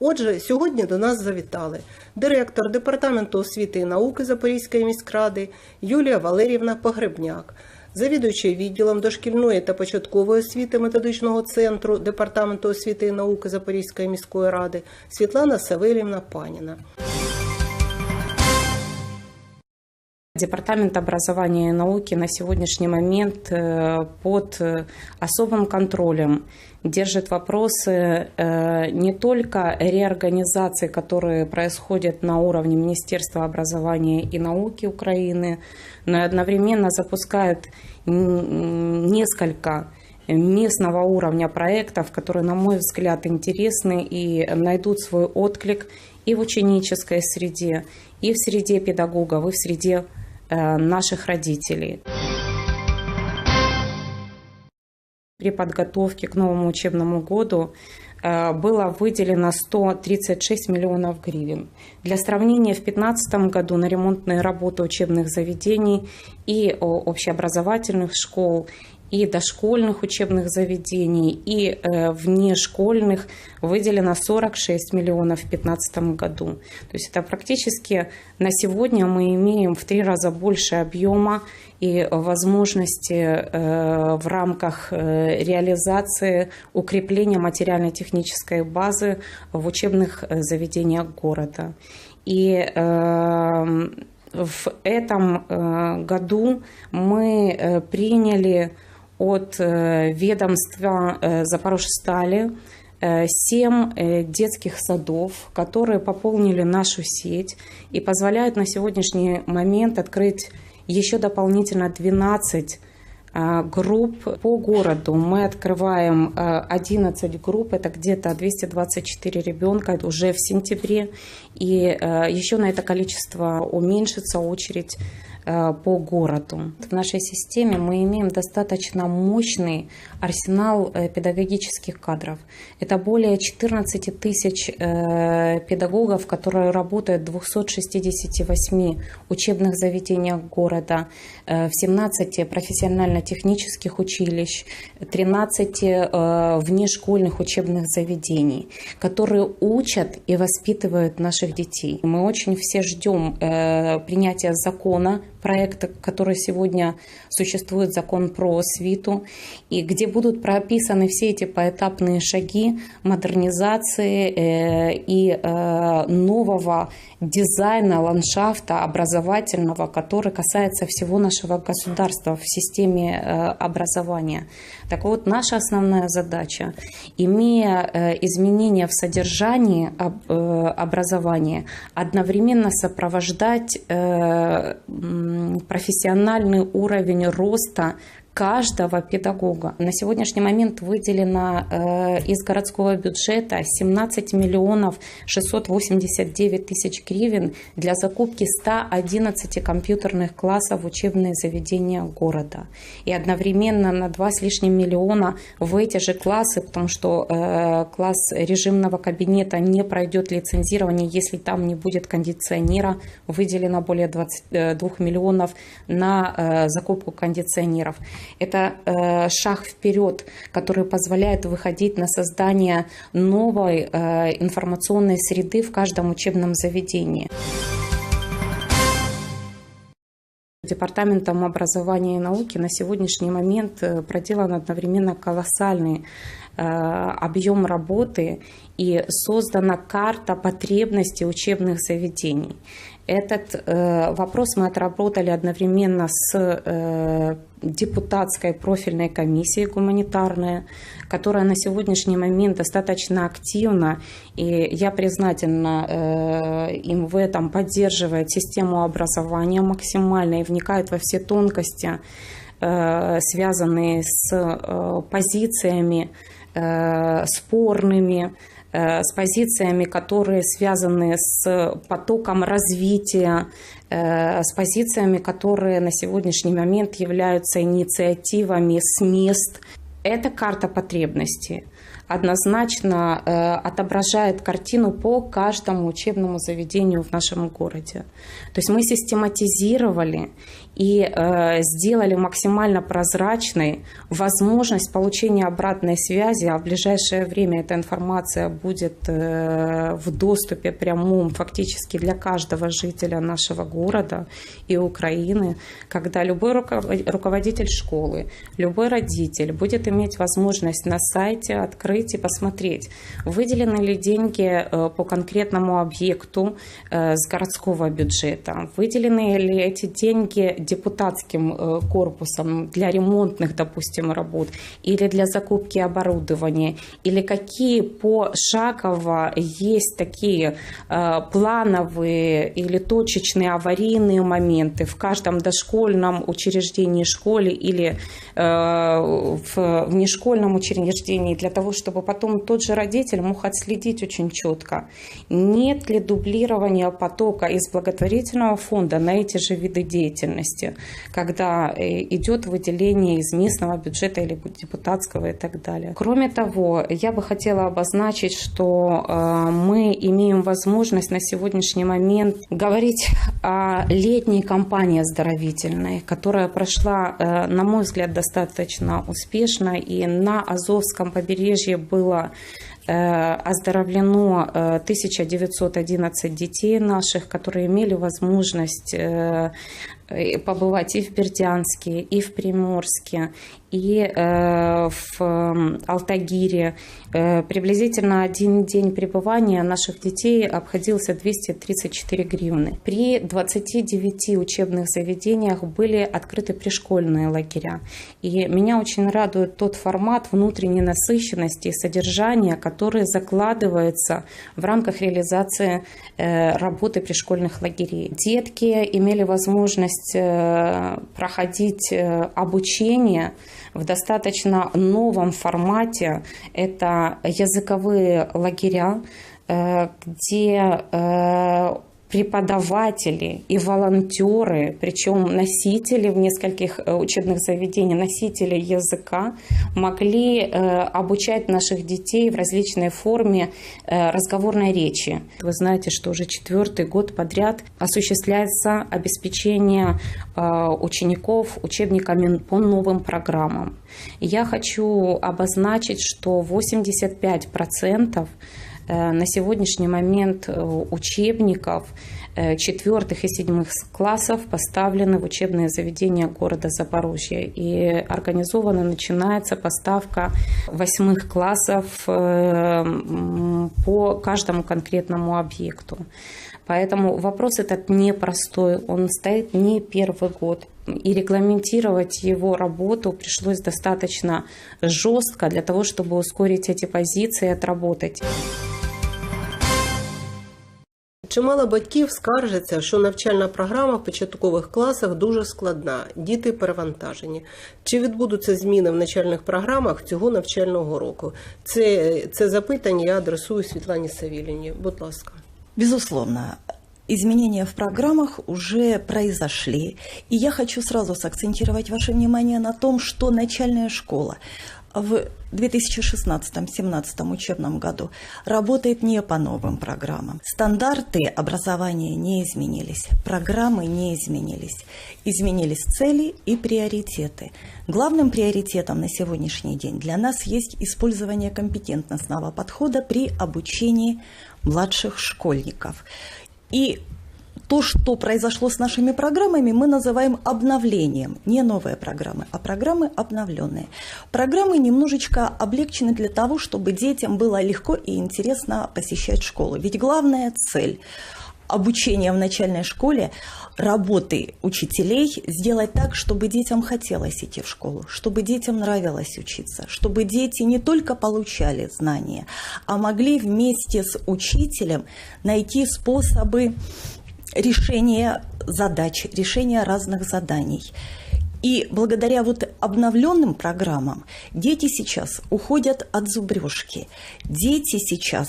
Отже, сьогодні до нас завітали директор департаменту освіти і науки Запорізької міськради Юлія Валерівна Погребняк, завідуючий відділом дошкільної та початкової освіти методичного центру департаменту освіти і науки Запорізької міської ради Світлана Савелівна Паніна. Департамент образования и науки на сегодняшний момент э, под э, особым контролем держит вопросы э, не только реорганизации, которые происходят на уровне Министерства образования и науки Украины, но и одновременно запускает несколько местного уровня проектов, которые, на мой взгляд, интересны и найдут свой отклик и в ученической среде, и в среде педагогов, и в среде наших родителей. При подготовке к новому учебному году э, было выделено 136 миллионов гривен. Для сравнения, в 2015 году на ремонтные работы учебных заведений и общеобразовательных школ, и дошкольных учебных заведений, и э, внешкольных выделено 46 миллионов в 2015 году. То есть это практически на сегодня мы имеем в три раза больше объема и возможности э, в рамках э, реализации укрепления материально-технической базы в учебных э, заведениях города. И э, в этом э, году мы э, приняли от э, ведомства э, Запорожстали э, семь детских садов, которые пополнили нашу сеть и позволяют на сегодняшний момент открыть еще дополнительно 12 э, групп по городу. Мы открываем э, 11 групп, это где-то 224 ребенка уже в сентябре. И еще на это количество уменьшится очередь по городу. В нашей системе мы имеем достаточно мощный арсенал э, педагогических кадров. Это более 14 тысяч э, педагогов, которые работают в 268 учебных заведениях города, э, в 17 профессионально-технических училищ, 13 э, внешкольных учебных заведений, которые учат и воспитывают наших детей. Мы очень все ждем э, принятия закона, проекта, который сегодня существует, закон про освиту, и где будут прописаны все эти поэтапные шаги модернизации э, и э, нового дизайна ландшафта образовательного, который касается всего нашего государства в системе э, образования. Так вот, наша основная задача, имея э, изменения в содержании э, образования, одновременно сопровождать профессиональный уровень роста каждого педагога. На сегодняшний момент выделено э, из городского бюджета 17 миллионов 689 тысяч гривен для закупки 111 компьютерных классов в учебные заведения города. И одновременно на 2 с лишним миллиона в эти же классы, потому что э, класс режимного кабинета не пройдет лицензирование, если там не будет кондиционера, выделено более 22 миллионов на э, закупку кондиционеров. Это э, шаг вперед, который позволяет выходить на создание новой э, информационной среды в каждом учебном заведении. Департаментом образования и науки на сегодняшний момент э, проделан одновременно колоссальный объем работы и создана карта потребностей учебных заведений. Этот э, вопрос мы отработали одновременно с э, депутатской профильной комиссией гуманитарной, которая на сегодняшний момент достаточно активна, и я признательна э, им в этом, поддерживает систему образования максимально и вникает во все тонкости, э, связанные с э, позициями э, спорными, э, с позициями, которые связаны с потоком развития, э, с позициями, которые на сегодняшний момент являются инициативами с мест. Это карта потребностей. Однозначно э, отображает картину по каждому учебному заведению в нашем городе. То есть мы систематизировали и э, сделали максимально прозрачной возможность получения обратной связи, а в ближайшее время эта информация будет э, в доступе прямом фактически для каждого жителя нашего города и Украины, когда любой руководитель школы, любой родитель будет иметь возможность на сайте открыть и посмотреть, выделены ли деньги э, по конкретному объекту э, с городского бюджета, выделены ли эти деньги депутатским э, корпусом для ремонтных, допустим, работ или для закупки оборудования, или какие пошагово есть такие плановые или точечные аварийные моменты в каждом дошкольном учреждении, школе или в внешкольном учреждении, для того, чтобы потом тот же родитель мог отследить очень четко, нет ли дублирования потока из благотворительного фонда на эти же виды деятельности деятельности, когда э, идет выделение из местного бюджета или депутатского и так далее. Кроме того, я бы хотела обозначить, что э, мы имеем возможность на сегодняшний момент говорить о летней кампании оздоровительной, которая прошла, э, на мой взгляд, достаточно успешно, и на Азовском побережье было оздоровлено 1911 детей наших, которые имели возможность побывать и в Бердянске, и в Приморске, и э, в Алтагире. Э, приблизительно один день пребывания наших детей обходился 234 гривны. При 29 учебных заведениях были открыты пришкольные лагеря. И меня очень радует тот формат внутренней насыщенности и содержания, который закладывается в рамках реализации э, работы пришкольных лагерей. Детки имели возможность проходить обучение в достаточно новом формате. Это языковые лагеря, э, где э, преподаватели и волонтеры, причем носители в нескольких э, учебных заведениях, носители языка, могли э, обучать наших детей в различной форме э, разговорной речи. Вы знаете, что уже четвертый год подряд осуществляется обеспечение учеников учебниками по новым программам. Я хочу обозначить, что 85% Э, на сегодняшний момент э, учебников э, четвертых и седьмых классов поставлены в учебные заведения города Запорожья. И организованно начинается поставка восьмых классов по каждому конкретному объекту. Поэтому вопрос этот непростой, он стоит не первый год. И регламентировать его работу пришлось достаточно жестко для того, чтобы ускорить эти позиции и отработать. Чимало батьків скаржаться, що навчальна програма в початкових класах дуже складна, діти перевантажені. Чи відбудуться зміни в навчальних програмах цього навчального року? Це, це запитання я адресую Світлані Савіліні. Будь ласка. Безусловно, изменения в программах уже произошли. И я хочу сразу сакцентировать ваше внимание на том, что начальная школа в 2016-2017 учебном году работает не по новым программам. Стандарты образования не изменились, программы не изменились. Изменились цели и приоритеты. Главным приоритетом на сегодняшний день для нас есть использование компетентностного подхода при обучении младших школьников. И то, что произошло с нашими программами, мы называем обновлением. Не новые программы, а программы обновленные. Программы немножечко облегчены для того, чтобы детям было легко и интересно посещать школу. Ведь главная цель обучения в начальной школе, работы учителей сделать так, чтобы детям хотелось идти в школу, чтобы детям нравилось учиться, чтобы дети не только получали знания, а могли вместе с учителем найти способы решение задач, решение разных заданий. И благодаря вот обновленным программам дети сейчас уходят от зубрежки. Дети сейчас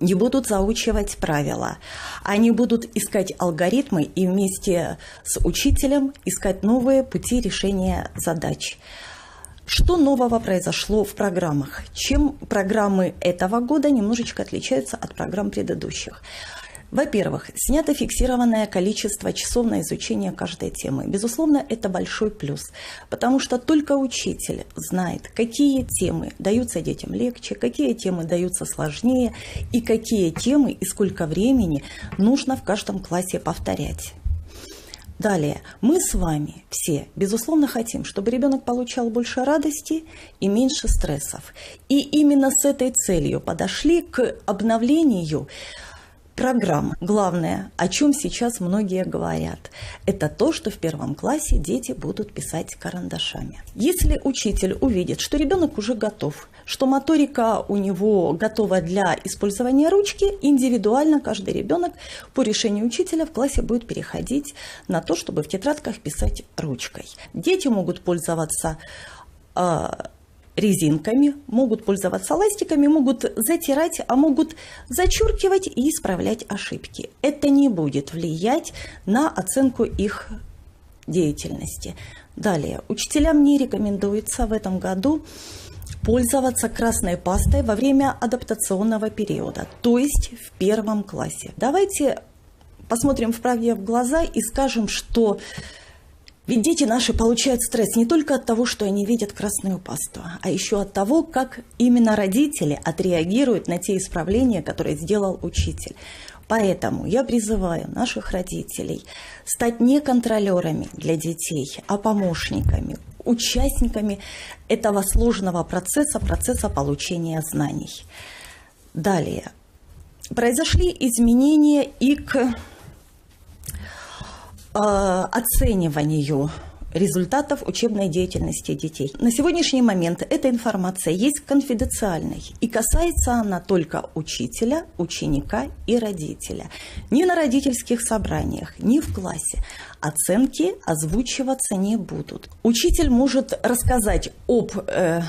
не будут заучивать правила. Они будут искать алгоритмы и вместе с учителем искать новые пути решения задач. Что нового произошло в программах? Чем программы этого года немножечко отличаются от программ предыдущих? Во-первых, снято фиксированное количество часов на изучение каждой темы. Безусловно, это большой плюс, потому что только учитель знает, какие темы даются детям легче, какие темы даются сложнее и какие темы и сколько времени нужно в каждом классе повторять. Далее, мы с вами все, безусловно, хотим, чтобы ребенок получал больше радости и меньше стрессов. И именно с этой целью подошли к обновлению программ. Главное, о чем сейчас многие говорят, это то, что в первом классе дети будут писать карандашами. Если учитель увидит, что ребенок уже готов, что моторика у него готова для использования ручки, индивидуально каждый ребенок по решению учителя в классе будет переходить на то, чтобы в тетрадках писать ручкой. Дети могут пользоваться а, резинками, могут пользоваться ластиками, могут затирать, а могут зачеркивать и исправлять ошибки. Это не будет влиять на оценку их деятельности. Далее, учителям не рекомендуется в этом году пользоваться красной пастой во время адаптационного периода, то есть в первом классе. Давайте посмотрим в правде в глаза и скажем, что ведь дети наши получают стресс не только от того, что они видят красную пасту, а еще от того, как именно родители отреагируют на те исправления, которые сделал учитель. Поэтому я призываю наших родителей стать не контролерами для детей, а помощниками, участниками этого сложного процесса, процесса получения знаний. Далее. Произошли изменения и к оцениванию результатов учебной деятельности детей. На сегодняшний момент эта информация есть конфиденциальной и касается она только учителя, ученика и родителя. Ни на родительских собраниях, ни в классе оценки озвучиваться не будут. Учитель может рассказать об э,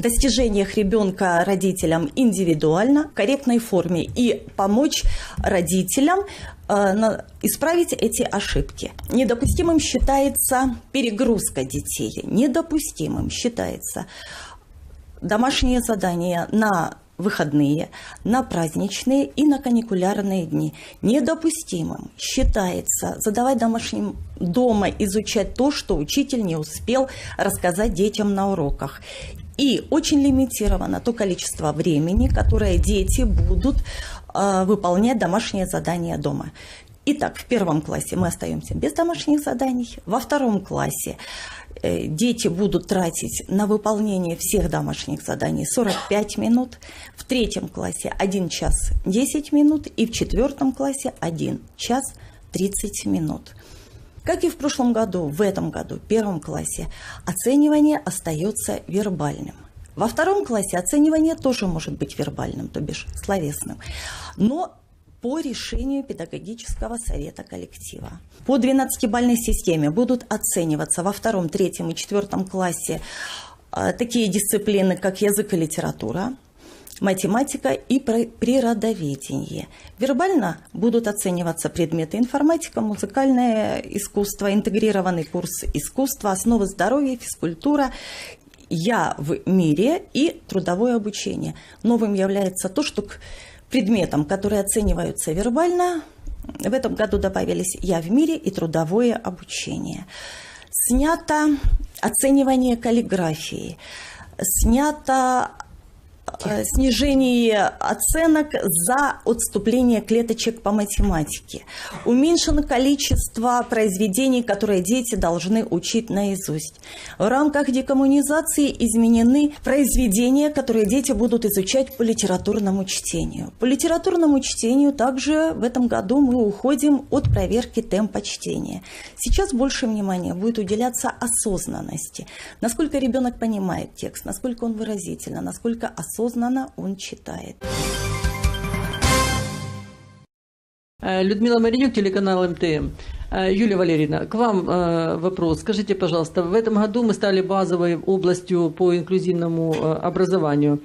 достижениях ребенка родителям индивидуально, в корректной форме и помочь родителям э, исправить эти ошибки. Недопустимым считается перегрузка детей, недопустимым считается домашние задания на выходные, на праздничные и на каникулярные дни. Недопустимым считается задавать домашним дома изучать то, что учитель не успел рассказать детям на уроках. И очень лимитировано то количество времени, которое дети будут э, выполнять домашние задания дома. Итак, в первом классе мы остаемся без домашних заданий. Во втором классе э, дети будут тратить на выполнение всех домашних заданий 45 минут. В третьем классе 1 час 10 минут. И в четвертом классе 1 час 30 минут. Как и в прошлом году, в этом году, в первом классе, оценивание остается вербальным. Во втором классе оценивание тоже может быть вербальным, то бишь словесным. Но по решению педагогического совета коллектива. По 12-бальной системе будут оцениваться во втором, третьем и четвертом классе э, такие дисциплины, как язык и литература, математика и природоведение. Вербально будут оцениваться предметы информатика, музыкальное искусство, интегрированный курс искусства, основы здоровья, физкультура «Я в мире» и трудовое обучение. Новым является то, что к предметам, которые оцениваются вербально, в этом году добавились «Я в мире» и трудовое обучение. Снято оценивание каллиграфии, снято снижение оценок за отступление клеточек по математике. Уменьшено количество произведений, которые дети должны учить наизусть. В рамках декоммунизации изменены произведения, которые дети будут изучать по литературному чтению. По литературному чтению также в этом году мы уходим от проверки темпа чтения. Сейчас больше внимания будет уделяться осознанности. Насколько ребенок понимает текст, насколько он выразительно, насколько осознанно осознанно он читает. Э, Людмила Маринюк, телеканал МТМ. Э, Юлия Валерьевна, к вам э, вопрос. Скажите, пожалуйста, в этом году мы стали базовой областью по инклюзивному образованию.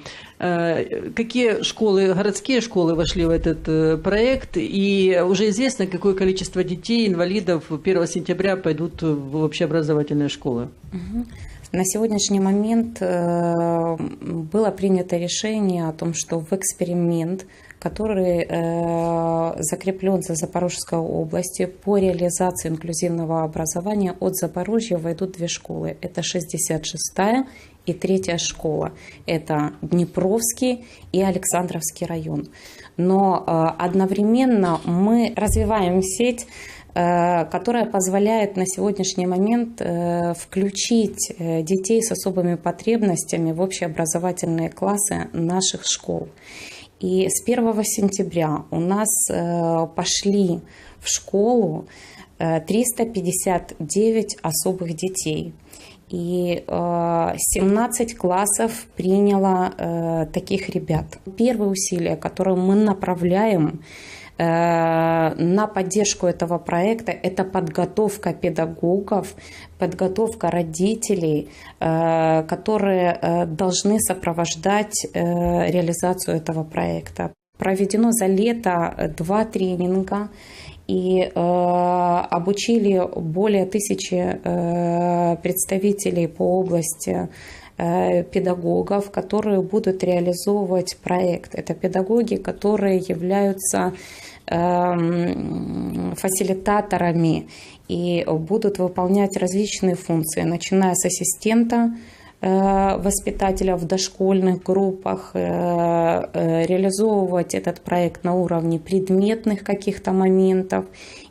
Какие школы, городские школы вошли в этот проект? И уже известно, какое количество детей, инвалидов 1 сентября пойдут в общеобразовательные школы? Угу. На сегодняшний момент э, было принято решение о том, что в эксперимент, который э, закреплен за Запорожской областью по реализации инклюзивного образования от Запорожья войдут две школы. Это 66-я и третья школа. Это Днепровский и Александровский район. Но э, одновременно мы развиваем сеть которая позволяет на сегодняшний момент э, включить э, детей с особыми потребностями в общеобразовательные классы наших школ. И с 1 сентября у нас э, пошли в школу э, 359 особых детей. И э, 17 классов приняло э, таких ребят. Первые усилия, которые мы направляем э, на поддержку этого проекта, это подготовка педагогов, подготовка родителей, э, которые э, должны сопровождать э, реализацию этого проекта. Проведено за лето два тренинга и э, обучили более тысячи э, представителей по области э, педагогов, которые будут реализовывать проект. Это педагоги, которые являются э, фасилитаторами и будут выполнять различные функции, начиная с ассистента э, воспитателя в дошкольных группах, э, э, реализовывать этот проект на уровне предметных каких-то моментов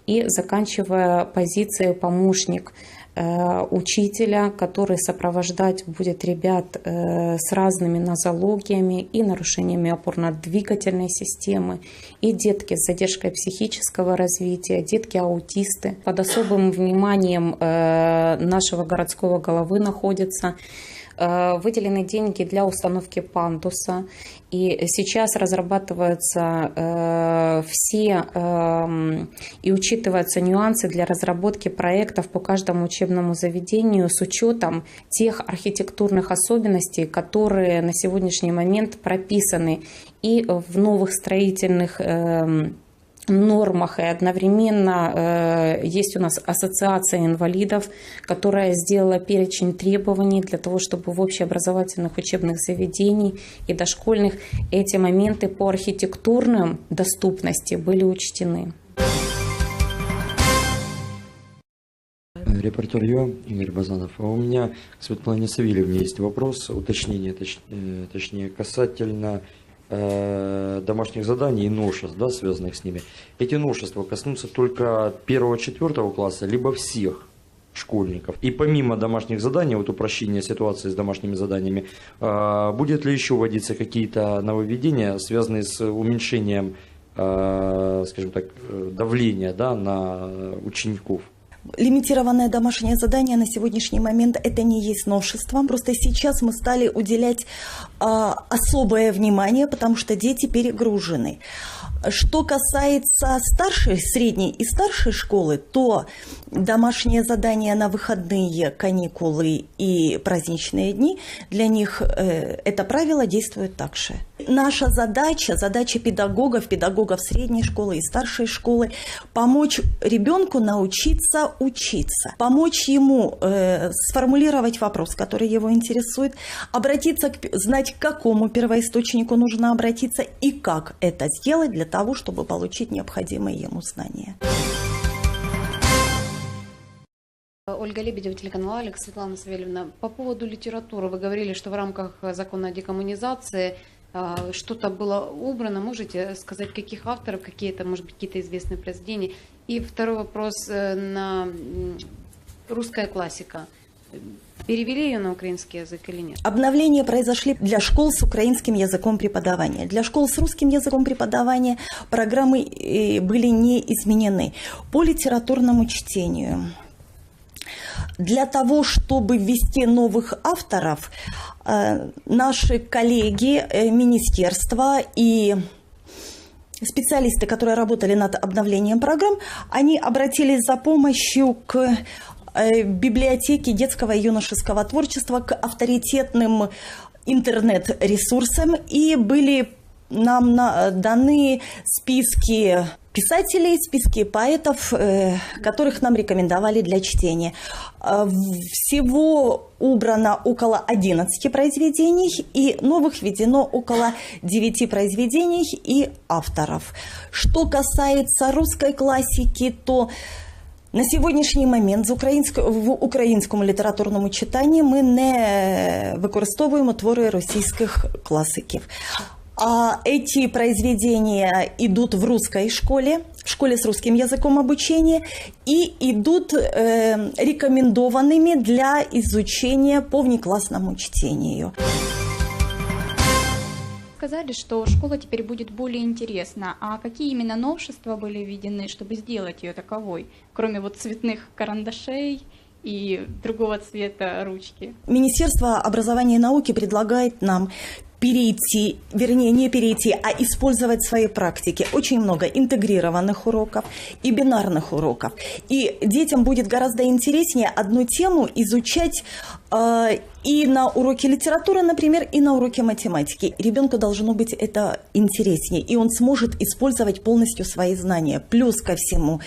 и заканчивая позицией помощник учителя, который сопровождать будет ребят э, с разными нозологиями и нарушениями опорно-двигательной системы, и детки с задержкой психического развития, детки-аутисты. Под особым вниманием э, нашего городского головы находятся Э, Выделены деньги для установки пандуса. И сейчас разрабатываются э, все э, и учитываются нюансы для разработки проектов по каждому учебному заведению с учетом тех архитектурных особенностей, которые на сегодняшний момент прописаны и в новых строительных эм, нормах и одновременно э, есть у нас ассоциация инвалидов, которая сделала перечень требований для того, чтобы в общеобразовательных учебных заведениях и дошкольных эти моменты по архитектурным доступности были учтены. Репортер Ё, Игорь Базанов. А у меня к Светлане Савельевне есть вопрос, уточнение, точ- точнее, касательно домашних заданий и новшеств, да, связанных с ними. Эти новшества коснутся только первого-четвертого класса, либо всех школьников. И помимо домашних заданий, вот упрощения ситуации с домашними заданиями, э, будет ли еще вводиться какие-то нововведения, связанные с уменьшением, э, скажем так, э, давления да, на учеников? Лимитированное домашнее задание на сегодняшний момент это не есть новшество. Просто сейчас мы стали уделять а, особое внимание, потому что дети перегружены. Что касается старшей, средней и старшей школы, то домашнее задание на выходные, каникулы и праздничные дни, для них э, это правило действует так же. Наша задача, задача педагогов, педагогов средней школы и старшей школы, помочь ребенку научиться учиться, помочь ему э, сформулировать вопрос, который его интересует, обратиться, к, знать, к какому первоисточнику нужно обратиться и как это сделать для того, чтобы получить необходимые ему знания. Ольга Лебедева, телеканал Алекс, Светлана Савельевна. По поводу литературы вы говорили, что в рамках закона о декоммунизации а, что-то было убрано. Можете сказать, каких авторов, какие-то, может быть, какие-то известные произведения? И второй вопрос э, на русская классика. Перевели ее на украинский язык или нет? Обновления произошли для школ с украинским языком преподавания. Для школ с русским языком преподавания программы э, были не изменены. По литературному чтению для того, чтобы ввести новых авторов, э, наши коллеги, министерства и специалисты, которые работали над обновлением программ, они обратились за помощью к э, библиотеке детского и юношеского творчества, к авторитетным интернет-ресурсам и были нам на- даны списки писателей, списки поэтов, э, которых нам рекомендовали для чтения. Э, Всего убрано около 11 произведений, и новых введено около 9 произведений и авторов. Что касается русской классики, то на сьогоднішній момент з українсько- в українському літературному читанні ми не використовуємо твори російських класиків. А эти произведения идут в русской школе, в школе с русским языком обучения, и идут э, рекомендованными для изучения по внеклассному чтению. Сказали, что школа теперь будет более интересна. А какие именно новшества были введены, чтобы сделать ее таковой, кроме вот цветных карандашей и другого цвета ручки? Министерство образования и науки предлагает нам перейти, вернее, не перейти, а использовать в своей практике очень много интегрированных уроков и бинарных уроков. И детям будет гораздо интереснее одну тему изучать и на уроке литературы, например, и на уроке математики. Ребенку должно быть это интереснее, и он сможет использовать полностью свои знания. Плюс ко всему,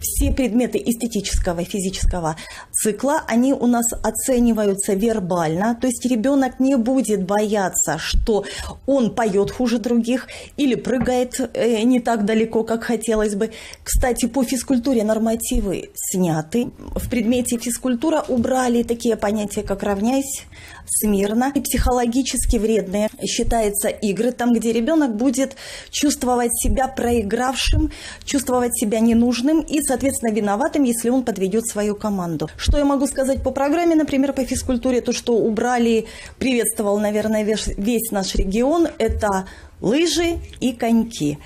все предметы эстетического и физического цикла, они у нас оцениваются вербально, то есть ребенок не будет бояться, что он поет хуже других или прыгает э, не так далеко, как хотелось бы. Кстати, по физкультуре нормативы сняты. В предмете физкультура убрали такие понятия, как равняйся, смирно. И психологически вредные считаются игры, там, где ребенок будет чувствовать себя проигравшим, чувствовать себя ненужным и, соответственно, виноватым, если он подведет свою команду. Что я могу сказать по программе, например, по физкультуре, то, что убрали, приветствовал, наверное, весь, весь наш регион, это лыжи и коньки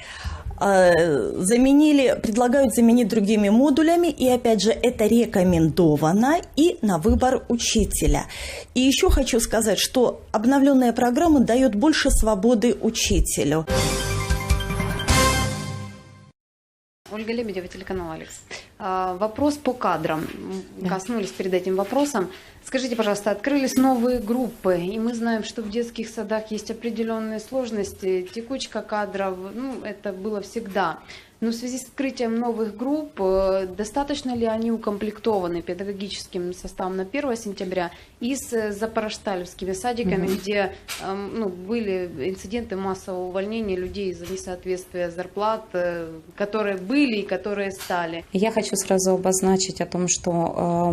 заменили, предлагают заменить другими модулями, и опять же это рекомендовано и на выбор учителя. И еще хочу сказать, что обновленная программа дает больше свободы учителю. Ольга Лебедева, телеканал Алекс. А, Вопрос по кадрам. М, Коснулись перед этим вопросом. Скажите, пожалуйста, открылись новые группы, и мы знаем, что в детских садах есть определенные сложности, текучка кадров, ну, это было всегда. Но в связи с открытием новых групп, э, достаточно ли они укомплектованы педагогическим составом на 1 сентября и с э, запорошталевскими садиками, где эм, ну, были инциденты массового увольнения людей из-за несоответствия зарплат, э, которые были и которые стали? Я хочу сразу обозначить о том, что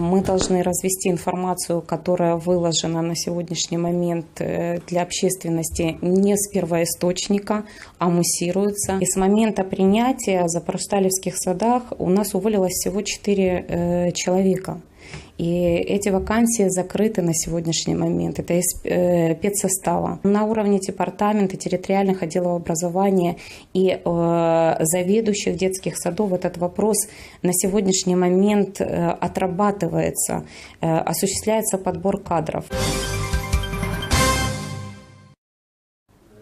мы должны развести информацию, которая выложена на сегодняшний момент для общественности не с первоисточника, а муссируется. И с момента принятия в Запорожсталевских садах у нас уволилось всего 4 человека. И эти вакансии закрыты на сегодняшний момент. Это из э, педсостава. На уровне департамента, территориальных отделов образования и э, заведующих детских садов этот вопрос на сегодняшний момент э, отрабатывается, э, осуществляется подбор кадров.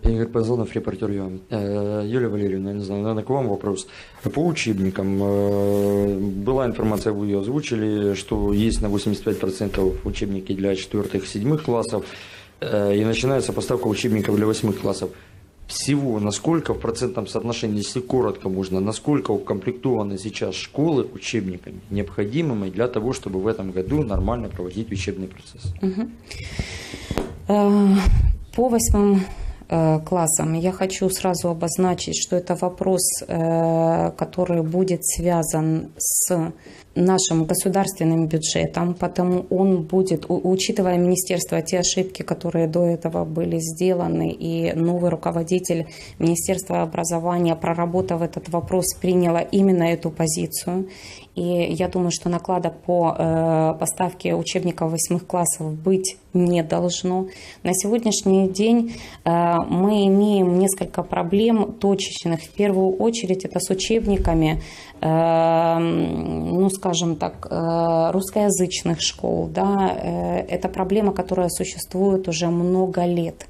Игорь Пазонов, репортер ЮАМ. Э, Юлия Валерьевна, не знаю, наверное, к вам вопрос. По учебникам э, была информация, вы ее озвучили, что есть на 85% учебники для 4-7 классов, э, и начинается поставка учебников для 8 классов. Всего насколько в процентном соотношении, если коротко можно, насколько укомплектованы сейчас школы учебниками, необходимыми для того, чтобы в этом году нормально проводить учебный процесс? По восьмым классам я хочу сразу обозначить, что это вопрос, э, который будет связан с нашим государственным бюджетом, потому он будет, учитывая министерство, те ошибки, которые до этого были сделаны, и новый руководитель Министерства образования, проработав этот вопрос, приняла именно эту позицию. И я думаю, что накладок по э, поставке учебников восьмых классов быть не должно. На сегодняшний день э, мы имеем несколько проблем точечных. В первую очередь это с учебниками, ну, скажем так, э, русскоязычных школ. Да? Э, это проблема, которая существует уже много лет.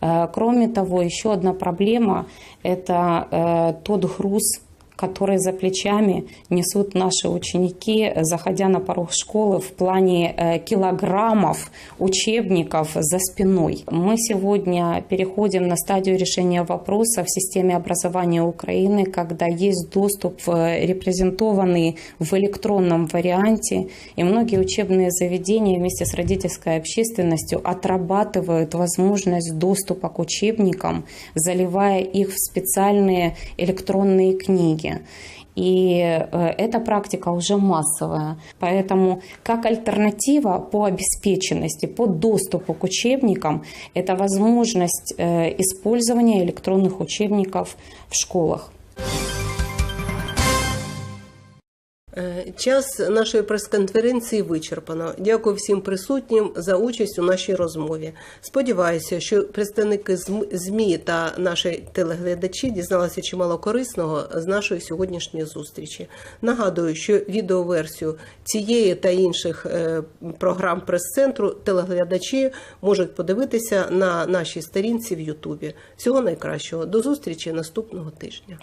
Э, Кроме того, еще одна проблема – это тот груз, которые за плечами несут наши ученики, заходя на порог школы в плане э, килограммов учебников за спиной. Мы сегодня переходим на стадию решения вопроса в системе образования Украины, когда есть доступ э, репрезентованный в электронном варианте, и многие учебные заведения вместе с родительской общественностью отрабатывают возможность доступа к учебникам, заливая их в специальные электронные книги. И э, эта практика уже массовая. Поэтому как альтернатива по обеспеченности, по доступу к учебникам, это возможность э, использования электронных учебников в школах. Час нашої прес-конференції вичерпано. Дякую всім присутнім за участь у нашій розмові. Сподіваюся, що представники ЗМІ та наші телеглядачі дізналися чимало корисного з нашої сьогоднішньої зустрічі. Нагадую, що відеоверсію цієї та інших е, програм прес-центру телеглядачі можуть подивитися на нашій сторінці в Ютубі. Всього найкращого. До зустрічі наступного тижня.